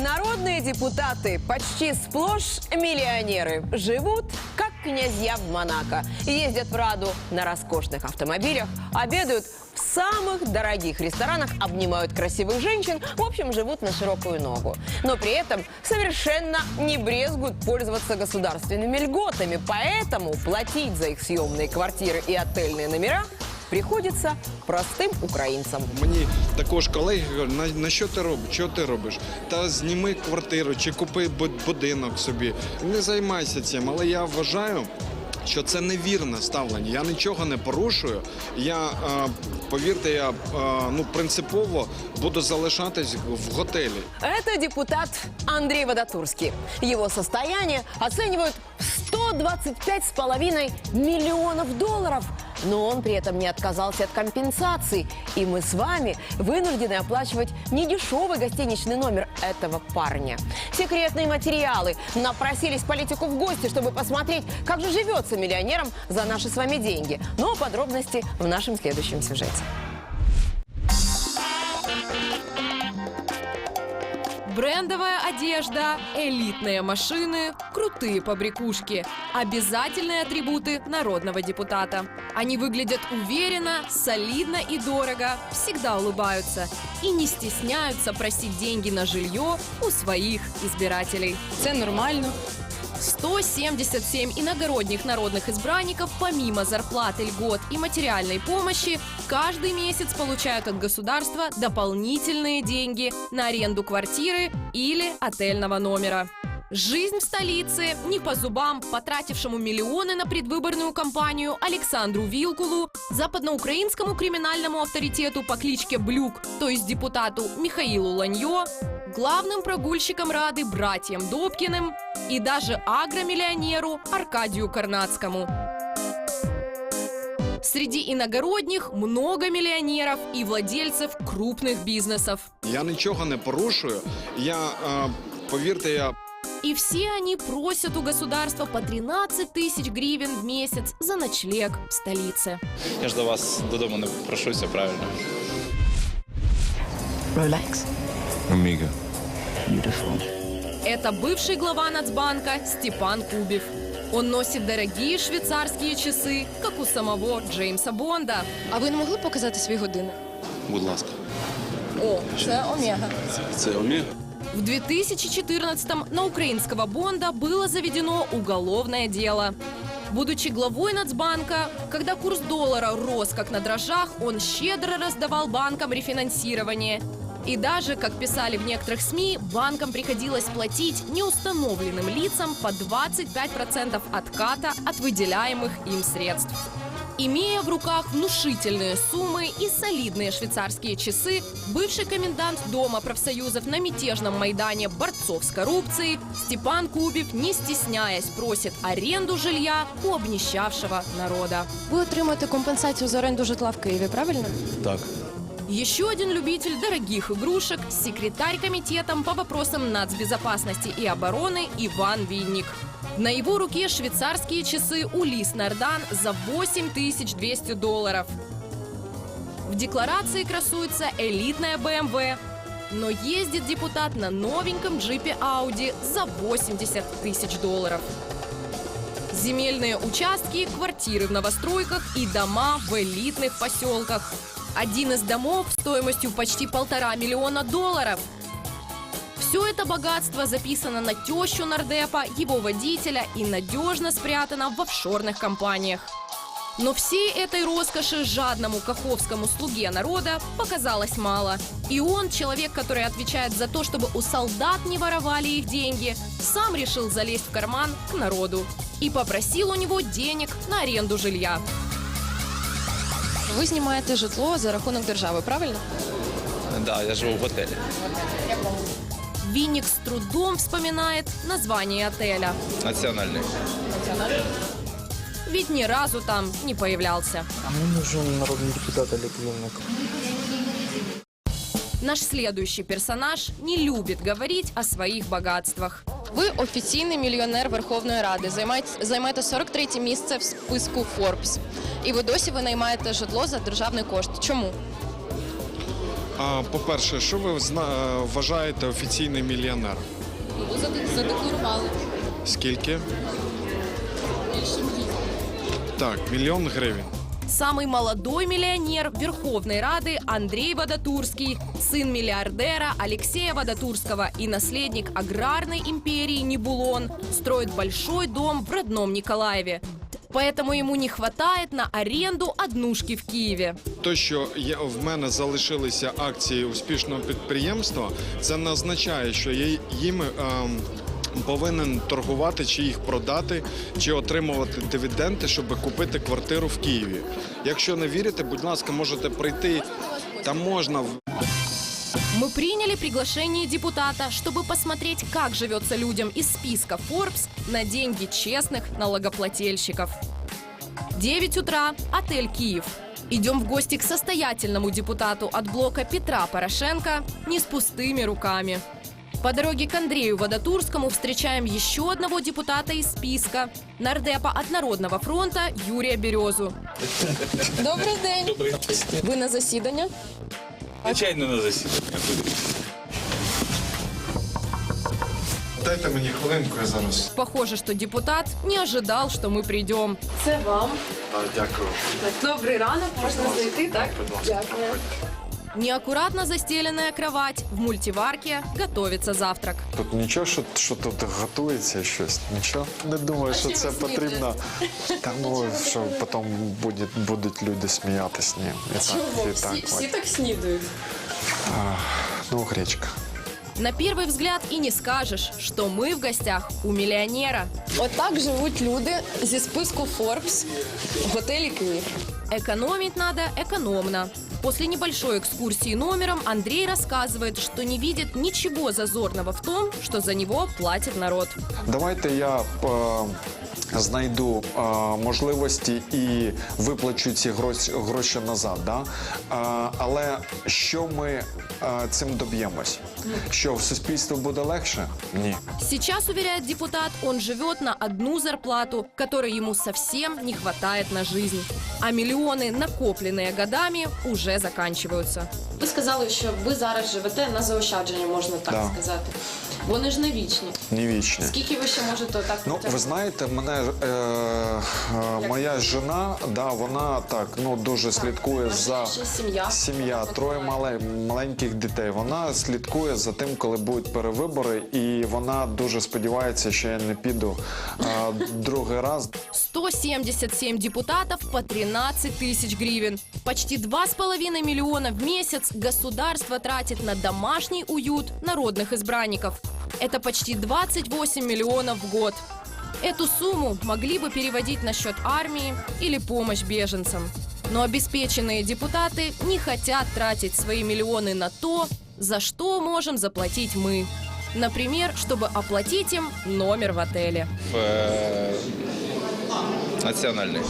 Народные депутаты почти сплошь миллионеры. Живут как князья в Монако. Ездят в Раду на роскошных автомобилях, обедают в самых дорогих ресторанах, обнимают красивых женщин, в общем, живут на широкую ногу. Но при этом совершенно не брезгуют пользоваться государственными льготами. Поэтому платить за их съемные квартиры и отельные номера приходится простым украинцам. Мені також колеги говорять, на, на що ти робиш? Що ти робиш? Та зніми квартиру чи купи будинок собі. Не займайся цим, але я вважаю. Що це невірне ставлення. Я нічого не порушую. Я е, повірте, я е, ну принципово буду залишатись в готелі. Это депутат Андрей Водотурский. Его состояние оценивают в 125,5 миллионов долларов. Но он при этом не отказался от компенсации. И мы с вами вынуждены оплачивать недешевый гостиничный номер этого парня. Секретные материалы. Напросились политику в гости, чтобы посмотреть, как же живется миллионерам за наши с вами деньги. Но подробности в нашем следующем сюжете. Брендовая одежда, элитные машины, крутые побрякушки. Обязательные атрибуты народного депутата. Они выглядят уверенно, солидно и дорого, всегда улыбаются и не стесняются просить деньги на жилье у своих избирателей. Це нормально. 177 иногородних народных избранников помимо зарплаты, льгот и материальной помощи каждый месяц получают от государства дополнительные деньги на аренду квартиры или отельного номера. Жизнь в столице не по зубам потратившему миллионы на предвыборную кампанию Александру Вилкулу, западноукраинскому криминальному авторитету по кличке Блюк, то есть депутату Михаилу Ланьо, главным прогульщикам Рады братьям Добкиным и даже агромиллионеру Аркадию Карнацкому. Среди иногородних много миллионеров и владельцев крупных бизнесов. Я нічого не порушую. Я е, повірте, я И все они просят у государства по 13 тысяч гривен в месяц за ночлег в столице. Я ж до вас додому не прошуся, правильно. Rolex. Amiga. Это бывший глава Нацбанка Степан Кубев. Он носит дорогие швейцарские часы, как у самого Джеймса Бонда. А ви не могли б показати свій годинник? Будь ласка. О, це Омега. Це Омега? В 2014-м на украинского Бонда было заведено уголовное дело. Будучи главой Нацбанка, когда курс доллара рос как на дрожжах, он щедро раздавал банкам рефинансирование. И даже, как писали в некоторых СМИ, банкам приходилось платить неустановленным лицам по 25% отката от выделяемых им средств. Имея в руках внушительные суммы и солидные швейцарские часы, бывший комендант Дома профсоюзов на мятежном Майдане борцов с коррупцией Степан Кубев, не стесняясь, просит аренду жилья у обнищавшего народа. Ви отримуєте компенсацію за оренду житла в Києві, правильно? Так. Еще один любитель дорогих игрушек – секретарь комитетом по вопросам нацбезопасности и обороны Иван Винник. На его руке швейцарские часы Улис Нардан за 8200 долларов. В декларации красуется элитная BMW, но ездит депутат на новеньком джипе Audi за 80 тысяч долларов. Земельные участки, квартиры в новостройках и дома в элитных поселках. Один из домов стоимостью почти полтора миллиона долларов. Все это богатство записано на тещу нардепа, его водителя и надежно спрятано в офшорных компаниях. Но всей этой роскоши жадному каховскому слуге народа показалось мало. И он, человек, который отвечает за то, чтобы у солдат не воровали их деньги, сам решил залезть в карман к народу и попросил у него денег на аренду жилья. Ви знімаєте житло за рахунок держави, правильно? Да, я живу в готелі. Винник с трудом вспоминает название отеля. Національний. Ведь ни разу там не появлялся. А мне нужен народный депутат Олег Винник. Наш следующий персонаж не любит говорить о своих богатствах. Ви офіційний мільйонер Верховної Ради. Займаєте, займаєте 43 місце в списку Forbes. І ви досі ви наймаєте житло за державний кошт. Чому? А, по-перше, що ви зна- вважаєте офіційний мільйонер? Задекларували. Скільки? Так, мільйон гривень. Самый молодой миллионер Верховной Рады Андрей Водотурский, сын миллиардера Алексея Водотурского и наследник аграрной империи Небулон, строит большой дом в родном Николаеве. Поэтому ему не хватает на аренду однушки в Киеве. То, що є, в мене залишилися акції успішного підприємства, це не означає, що я їм ем, повинен торгувати, чи їх продати, чи отримувати дивіденди, щоб купити квартиру в Києві. Якщо не вірите, будь ласка, можете прийти. Там можна в- Мы приняли приглашение депутата, чтобы посмотреть, как живется людям из списка Forbes на деньги честных налогоплательщиков. 9 утра, отель «Киев». Идем в гости к состоятельному депутату от блока Петра Порошенко не с пустыми руками. По дороге к Андрею Водотурскому встречаем еще одного депутата из списка нардепа от Народного фронта Юрия Березу. Добрий день. Ви на засідання? Звичайно, на засідання буде. Дайте мені хвилинку, я зараз. Похоже, что депутат не ожидал, что мы придем. Це вам. Дякую. Добрий ранок, можна зайти, так? Дякую. Неаккуратно застеленная кровать, в мультиварке готовится завтрак. Тут нічого, що, що тут готується щось, нічого. Не думаю, що це потрібно. Та ну, що потім буде, будуть люди сміятись. Ні, і так, і так. Всі так снідають. Ну, гречка. На первый взгляд и не скажешь, что мы в гостях у миллионера. Отак живуть люди зі списку Forbes в готелі Київ. Экономить надо экономно. После небольшой экскурсии номером Андрей рассказывает, что не видит ничего зазорного в том, что за него платит народ. Давайте я е, знайду е, можливості і виплачу ці гроші, гроші назад. Да? Е, але що ми е, цим доб'ємось? Що в суспільстві буде легше? Ні. Сейчас, уверяет депутат, он живет на одну зарплату, которой ему совсем не хватает на жизнь. А миллионы, накопленные годами, уже заканчиваются. Ви сказали, що ви зараз живете на заощадження, можна так Да. сказати. Вони ж не вічні. Не вічні. Скільки ви ще можете так Ну, ви знаєте, мене е, е, моя жена, да, вона так ну дуже слідкує за ще сім'я. сім'я, троє мале, маленьких дітей. Вона слідкує за тим, коли будуть перевибори, і вона дуже сподівається, що я не піду е, другий раз. 177 депутатов по 13 тысяч гривен. Почти 2,5 миллиона в месяц государство тратит на домашний уют народных избранников. Это почти 28 миллионов в год. Эту сумму могли бы переводить на счет армии или помощь беженцам. Но обеспеченные депутаты не хотят тратить свои миллионы на то, за что можем заплатить мы. Например, чтобы оплатить им номер в отеле. В, е, національний.